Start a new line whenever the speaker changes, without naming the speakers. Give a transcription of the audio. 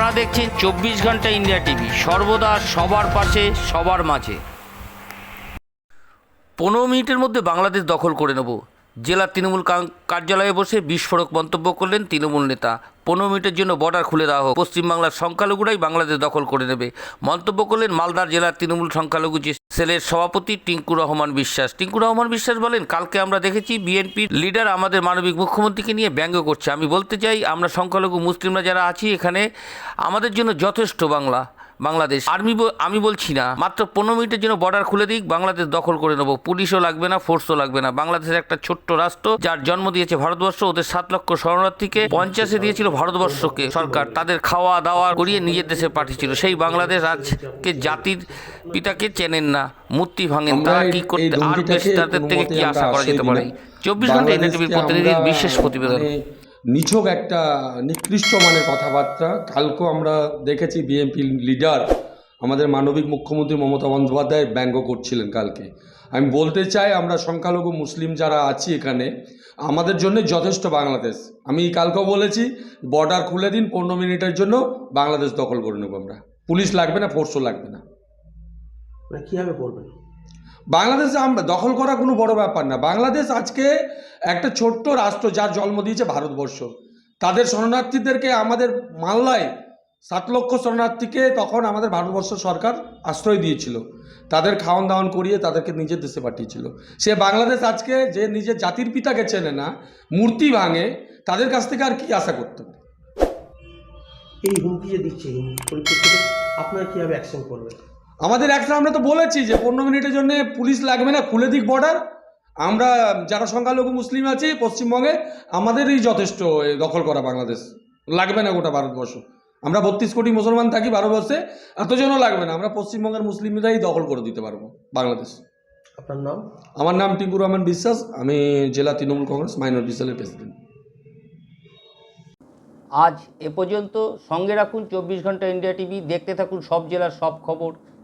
আপনারা দেখছেন চব্বিশ ঘণ্টা ইন্ডিয়া টিভি। সর্বদা সবার পাশে, সবার মাঝে। পনেরো মিনিটের মধ্যে বাংলাদেশ দখল করে নেব। জেলা তৃণমূল কার্যালয়ে বসে বিস্ফোরক মন্তব্য করলেন তৃণমূল নেতা। পনেরো মিনিটের জন্য বর্ডার খুলে দেওয়া হোক। পশ্চিমবাংলার সংখ্যালঘুরাই বাংলাদেশ দখল করে নেবে। মন্তব্য করলেন মালদার জেলার তৃণমূল সংখ্যালঘু যে সেলের সভাপতি টিঙ্কু রহমান বিশ্বাস। টিঙ্কু রহমান বিশ্বাস বলেন, কালকে আমরা দেখেছি বিএনপির লিডার আমাদের মানবিক মুখ্যমন্ত্রীকে নিয়ে ব্যঙ্গ করছে। আমি বলতে চাই, আমরা সংখ্যালঘু মুসলিমরা যারা আছি এখানে, আমাদের জন্য যথেষ্ট বাংলা। বাংলাদেশ। আর্মি আমি বলছি না মাত্র পনেরো মিনিটের জন্য বর্ডার খুলে দিক বাংলাদেশ দখল করে নেব। পুলিশও লাগবে না ফোর্সও লাগবে না। বাংলাদেশের একটা ছোট্ট রাষ্ট্র যার জন্ম দিয়েছে ভারতবর্ষ ওদের সাত লক্ষ শরণার্থীকে পঞ্চাশে দিয়েছিল ভারতবর্ষকে সরকার। তাদের খাওয়া দাওয়া করিয়ে নিজের দেশে পাঠিয়েছিল। সেই বাংলাদেশ আজকে জাতির পিতাকে চেনেন না মূর্তি ভাঙেন। তারা কি করতে আর বেশ তাদের থেকে কি আশা করা যেতে পারে? চব্বিশ ঘণ্টা এনএটিভির প্রতিনিধির বিশেষ প্রতিবেদন।
মানে নিছক একটা নিকৃষ্ট মানের কথাবার্তা। কালকেও আমরা দেখেছি বিএনপি লিডার আমাদের মানবিক মুখ্যমন্ত্রী মমতা বন্দ্যোপাধ্যায় ব্যঙ্গ করছিলেন কালকে। আমি বলতে চাই, আমরা সংখ্যালঘু মুসলিম যারা আছি এখানে, আমাদের জন্য যথেষ্ট বাংলাদেশ। আমি কালকেও বলেছি বর্ডার খুলে দিন, পনেরো মিনিটের জন্য বাংলাদেশ দখল করে নেব আমরা। পুলিশ লাগবে না ফোর্সও লাগবে না।
মানে কীভাবে করবেন?
বাংলাদেশে আমরা দখল করা কোনো বড় ব্যাপার না। বাংলাদেশ আজকে একটা ছোট্ট রাষ্ট্র যার জন্ম দিয়েছে ভারতবর্ষ। তাদের শরণার্থীদেরকে আমাদের মাল্লায় সাত লক্ষ শরণার্থীকে তখন আমাদের ভারতবর্ষ সরকার আশ্রয় দিয়েছিল। তাদের খাওয়ান দাওয়ান করিয়ে তাদেরকে নিজের দেশে পাঠিয়েছিল। সে বাংলাদেশ আজকে যে নিজের জাতির পিতাকে চেনে না, মূর্তি ভাঙে, তাদের কাছ থেকে আর কি আশা করতে
এই হুমকি যে দিচ্ছে পরিপ্রেক্ষিতে আপনারা কীভাবে অ্যাকশন করবেন?
আমাদের একটা আমরা তো বলেছি যে পনেরো মিনিটের জন্য পুলিশ লাগবে না খুলে দিক বর্ডার আমরা যারা সংখ্যালঘু মুসলিম আছি পশ্চিমবঙ্গে আমাদেরই যথেষ্ট দখল করা বাংলাদেশ। লাগবে না গোটা ভারতবর্ষ। আমরা বত্রিশ কোটি মুসলমান থাকি ভারতবর্ষে এতজনও লাগবে না। আমরা পশ্চিমবঙ্গের মুসলিমরাই দখল করে দিতে পারব বাংলাদেশ।
আপনার নাম?
আমার নাম টিঙ্কু রহমান বিশ্বাস। আমি জেলা তৃণমূল কংগ্রেস মাইনরিটি সেলের প্রেসিডেন্ট।
আজ এ পর্যন্ত সঙ্গে রাখুন চব্বিশ ঘণ্টা ইন্ডিয়া টিভি। দেখতে থাকুন সব জেলার সব খবর।